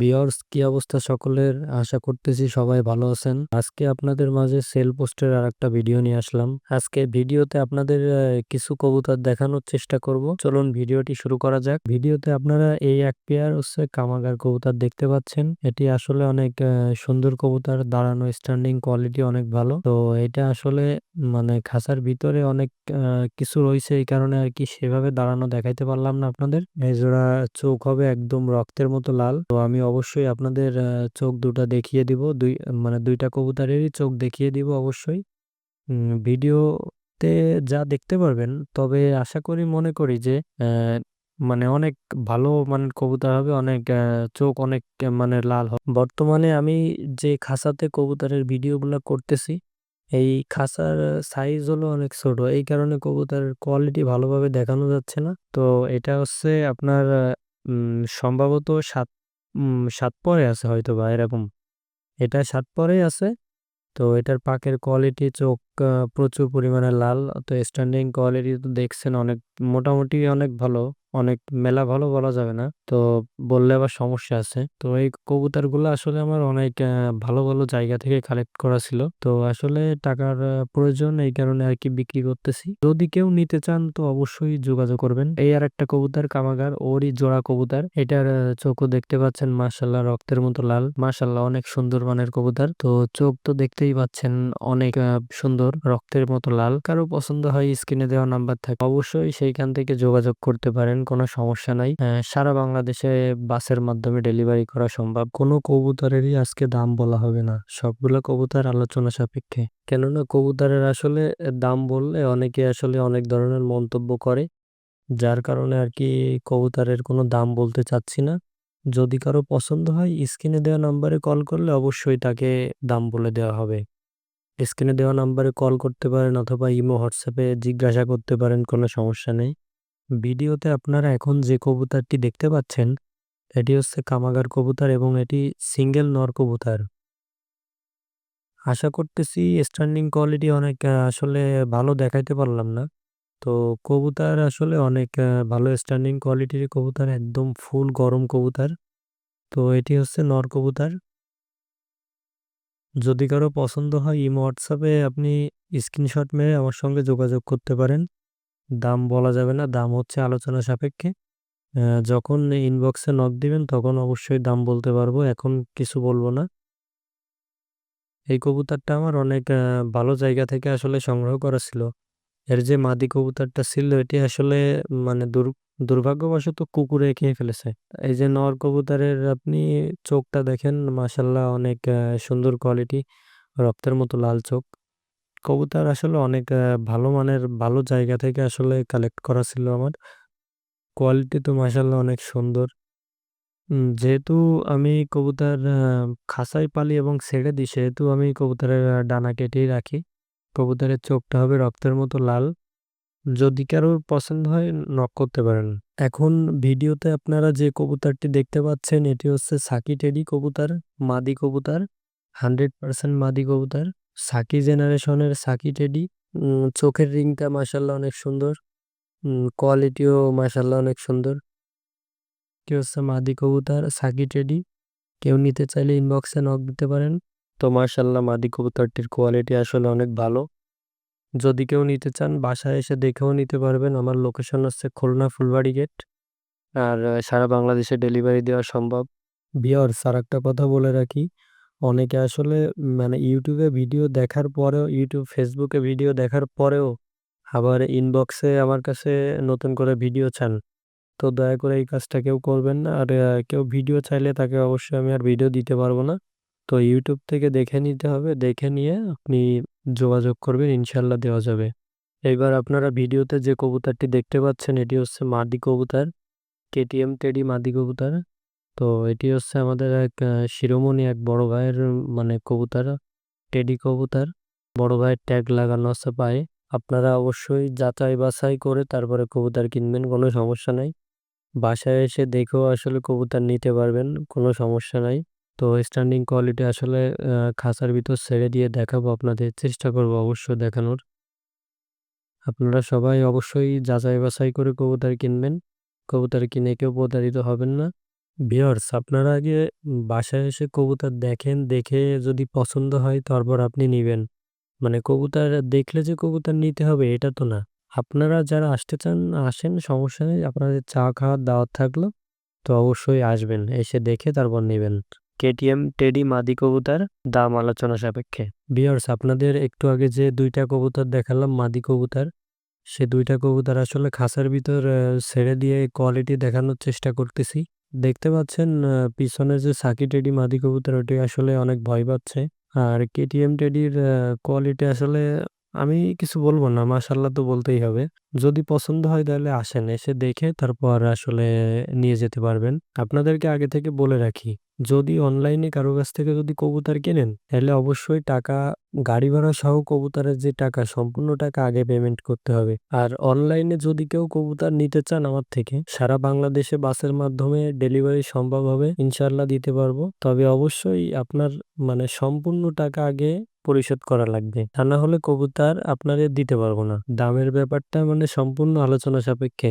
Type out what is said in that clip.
Viewers কি অবস্থা সকলের? আশা করতেছি সবাই ভালো আছেন। আজকে আপনাদের মাঝে সেল পোস্টের আর একটা ভিডিও নিয়ে আসলাম। আজকে ভিডিওতে আপনাদের কিছু কবুতর দেখানোর চেষ্টা করব। চলুন ভিডিওটি শুরু করা যাক। ভিডিওতে আপনারা এই এক পেয়ার হচ্ছে কামাগার কবুতর দেখতে পাচ্ছেন। এটি আসলে অনেক সুন্দর কবুতর। দাঁড়ানো স্ট্যান্ডিং কোয়ালিটি অনেক ভালো। তো এটা আসলে মানে খাঁচার ভিতরে অনেক কিছু রয়েছে এই কারণে আর কি সেভাবে দাঁড়ানো দেখাইতে পারলাম না আপনাদের। এই জোড়া চোখ হবে একদম রক্তের মতো লাল। তো আমি অবশ্যই আপনাদের চোখ দুটা দেখিয়ে দিব। দুই মানে দুইটা কবুতরেরই চোখ দেখিয়ে দিব অবশ্যই। ভিডিওতে যা দেখতে পারবেন, তবে আশা করি, মনে করি যে মানে অনেক ভালো মানের কবুতর হবে, অনেক চোখ অনেক মানে লাল হবে। বর্তমানে আমি যে খাঁচাতে কবুতরের ভিডিওগুলো করতেছি, এই খাঁচার সাইজ হলো অনেক ছোট। এই কারণে কবুতরের কোয়ালিটি ভালোভাবে দেখানো যাচ্ছে না। তো এটা হচ্ছে আপনার সম্ভবত সাত সাত পরে আছে হয়তো বা এরকম। এটা সাত পরেই আছে। তো এটার পাকের কোয়ালিটি চোখ প্রচুর পরিমাণে লাল। তো স্ট্যান্ডিং কোয়ালিটি তো দেখছেন অনেক, মোটামুটি অনেক ভালো। অনেক মেলা ভালো বলা যাবে না। তো বললে আবার সমস্যা আছে। তো এই কবুতরগুলো আসলে আমার অনেক ভালো ভালো জায়গা থেকে কালেক্ট করা ছিল। তো আসলে টাকার প্রয়োজন এই কারণে আর কি বিক্রি করতেছি। যদি কেউ নিতে চান তো অবশ্যই যোগাযোগ করবেন। এই আর একটা কবুতর কামাগার, ওরই জোড়া কবুতর। এটার চোখও দেখতে পাচ্ছেন মাশাল্লাহ রক্তের মতো লাল। মাশাল্লাহ অনেক সুন্দর মানের কবুতর। তো চোখ তো দেখতেই পাচ্ছেন, অনেক সুন্দর, রক্তের মতো লাল। কারও পছন্দ হয় স্ক্রিনে দেওয়া নাম্বার থাকে, অবশ্যই সেইখান থেকে যোগাযোগ করতে পারেন। কোনো সমস্যা নাই। সারা বাংলাদেশে বাসের মাধ্যমে ডেলিভারি করা সম্ভব। কোনো কবুতরেরই আজকে দাম বলা হবে না। সবগুলো কবুতর আলোচনা সাপেক্ষে। কেননা কবুতরের আসলে দাম বললে অনেকে আসলে অনেক ধরনের মন্তব্য করে, যার কারণে আর কি কবুতরের কোনো দাম বলতে চাচ্ছি না। যদি কারও পছন্দ হয়, স্ক্রিনে দেওয়া নাম্বারে কল করলে অবশ্যই তাকে দাম বলে দেওয়া হবে। স্ক্রিনে দেওয়া নাম্বারে কল করতে পারেন অথবা ইমো, হোয়াটসঅ্যাপে জিজ্ঞাসা করতে পারেন, কোনো সমস্যা নেই। ভিডিওতে আপনারা এখন যে কবুতরটি দেখতে পাচ্ছেন, এটি হচ্ছে কামাগার কবুতর এবং এটি সিঙ্গেল নর কবুতর। আশা করতেছি স্ট্যান্ডিং কোয়ালিটি অনেক আসলে ভালো দেখাইতে পারলাম না। তো কবুতর আসলে অনেক ভালো স্ট্যান্ডিং কোয়ালিটির কবুতর, একদম ফুল গরম কবুতর। তো এটি হচ্ছে নর কবুতর। যদি কারও পছন্দ হয়, ইমো, হোয়াটসঅ্যাপে আপনি স্ক্রিনশট মেরে আমার সঙ্গে যোগাযোগ করতে পারেন। দাম বলা যাবে না, দাম হচ্ছে আলোচনা সাপেক্ষে। যখন ইনবক্সে নক দিবেন, তখন অবশ্যই দাম বলতে পারব, এখন কিছু বলব না। এই কবুতরটা আমার অনেক ভালো জায়গা থেকে আসলে সংগ্রহ করা ছিল। এর যে মাদি কবুতরটা ছিল, এটি আসলে মানে দুর, দুর্ভাগ্যবশত কুকুরে খেয়ে ফেলেছে। এই যে নর কবুতরের আপনি চোখটা দেখেন মাসাল্লাহ অনেক সুন্দর কোয়ালিটি রক্তের মতো লাল চোখ। কবুতর আসলে অনেক ভালো মানের, ভালো জায়গা থেকে আসলে কালেক্ট করা ছিল আমার। কোয়ালিটি তো মাসাল্লাহ অনেক সুন্দর। যেহেতু আমি কবুতর খাঁচায় পালি এবং ছেড়ে দিই, সেহেতু আমি কবুতরের ডানা কেটেই রাখি। কবুতরের চোখটা হবে রক্তের মতো লাল। যদি কারোর পছন্দ হয় নক করতে পারেন। এখন ভিডিওতে আপনারা যে কবুতরটি দেখতে পাচ্ছেন, এটি হচ্ছে সাকি টেডি কবুতর, মাদি কবুতর হান্ড্রেড পার্সেন্ট মাদি কবুতর। সাকি জেনারেশনের সাকি টেডি। চোখের রিংটা মাসাল্লাহ অনেক সুন্দর। কোয়ালিটিও মাসাল্লাহ অনেক সুন্দর। কি হচ্ছে মাদি কবুতর, সাকি টেডি। কেউ নিতে চাইলে ইনবক্সে নক দিতে পারেন। তো মাশাল্লাহ মাদি কবুতরটির কোয়ালিটি আসলে অনেক ভালো। যদি কেউ নিতে চান, বাসায় এসে দেখেও নিতে পারবেন। আমার লোকেশন হচ্ছে খুলনা ফুলবাড়ি গেট আর, সারা বাংলাদেশে ডেলিভারি দেওয়া সম্ভব। বিয়ার্স আর একটা কথা বলে রাখি। অনেকে আসলে মানে ইউটিউবে ভিডিও দেখার পরেও ইউটিউব ফেসবুকে ভিডিও দেখার পরেও আবার ইনবক্সে আমার কাছে নতুন করে ভিডিও চান। তো দয়া করে এই কাজটা কেউ করবেন না। আর কেউ ভিডিও চাইলে তাকে অবশ্যই আমি আর ভিডিও দিতে পারব না। তো ইউটিউব থেকে দেখে নিতে হবে। দেখে নিয়ে আপনি যোগাযোগ করবেন। ইনশাল্লাহ দেওয়া যাবে। এইবার আপনারা ভিডিওতে যে কবুতরটি দেখতে পাচ্ছেন, এটি হচ্ছে মাদি কবুতর। কেটিএম টেডি মাদি কবুতর। তো এটি হচ্ছে আমাদের এক শিরোমণি এক বড় ভাইয়ের মানে কবুতর, টেডি কবুতর। বড় ভাইয়ের ট্যাগ লাগানো আছে পায়ে। আপনারা অবশ্যই যাচাই বাছাই করে তারপরে কবুতর কিনবেন, কোনো সমস্যা নাই। বাসায় এসে দেখেও আসলে কবুতর নিতে পারবেন, কোনো সমস্যা নাই। তো স্ট্যান্ডিং কোয়ালিটি আসলে খাঁচার ভিতর ছেড়ে দিয়ে দেখাবো, আপনাদের চেষ্টা করব অবশ্যই দেখানোর। আপনারা সবাই অবশ্যই যাচাই বাছাই করে কবুতর কিনবেন। কবুতর কিনে কেউ প্রতারিত হবেন না। ভিউয়ার্স আপনারা আগে বাসায় এসে কবুতর দেখেন, দেখে যদি পছন্দ হয় তারপর আপনি নিবেন। মানে কবুতর দেখলে যে কবুতর নিতে হবে এটা তো না। আপনারা যারা আসতে চান আসেন সমস্যা নেই। আপনাদের চা খাওয়ার দাওয়াত থাকল। তো অবশ্যই আসবেন। এসে দেখে তারপর নিবেন। কেটিএম টেডি মাদি কবুতর দাম আলোচনা সাপেক্ষে। ভিউয়ার্স আপনাদের একটু আগে যে ২ টা কবুতর দেখালাম মাদি কবুতর, সে ২ টা কবুতর আসলে খাঁচার ভিতর ছেড়ে দিয়ে কোয়ালিটি দেখানোর চেষ্টা করতেছি। দেখতে পাচ্ছেন আহ, পিছনে যে সাকি টেডি মাদি কবুতর ওটি আসলে অনেক ভয় পাচ্ছে। আর কেটিএম টেডির কোয়ালিটি আসলে আমি কিছু বলব না। মাশাআল্লাহ তো বলতেই হবে। যদি পছন্দ হয় তাহলে আসেন। এসে দেখে তারপর আসলে নিয়ে যেতে পারবেন। আপনাদেরকে আগে থেকে বলে রাখি, যদি অনলাইনে কারও কাছ থেকে যদি কবুতর কেনেন, তাহলে অবশ্যই টাকা গাড়ি ভাড়া সহ কবুতরের যে টাকা সম্পূর্ণ টাকা আগে পেমেন্ট করতে হবে। আর অনলাইনে যদি কেউ কবুতর নিতে চান আমার থেকে, সারা বাংলাদেশে বাসের মাধ্যমে ডেলিভারি সম্ভব হবে। ইনশাআল্লাহ দিতে পারব। তবে অবশ্যই আপনার মানে সম্পূর্ণ টাকা আগে পরিশোধ করা লাগবে। তা না হলে কবুতর আপনারে দিতে পারব না। দামের ব্যাপারটা মানে সম্পূর্ণ আলোচনা সাপেক্ষে।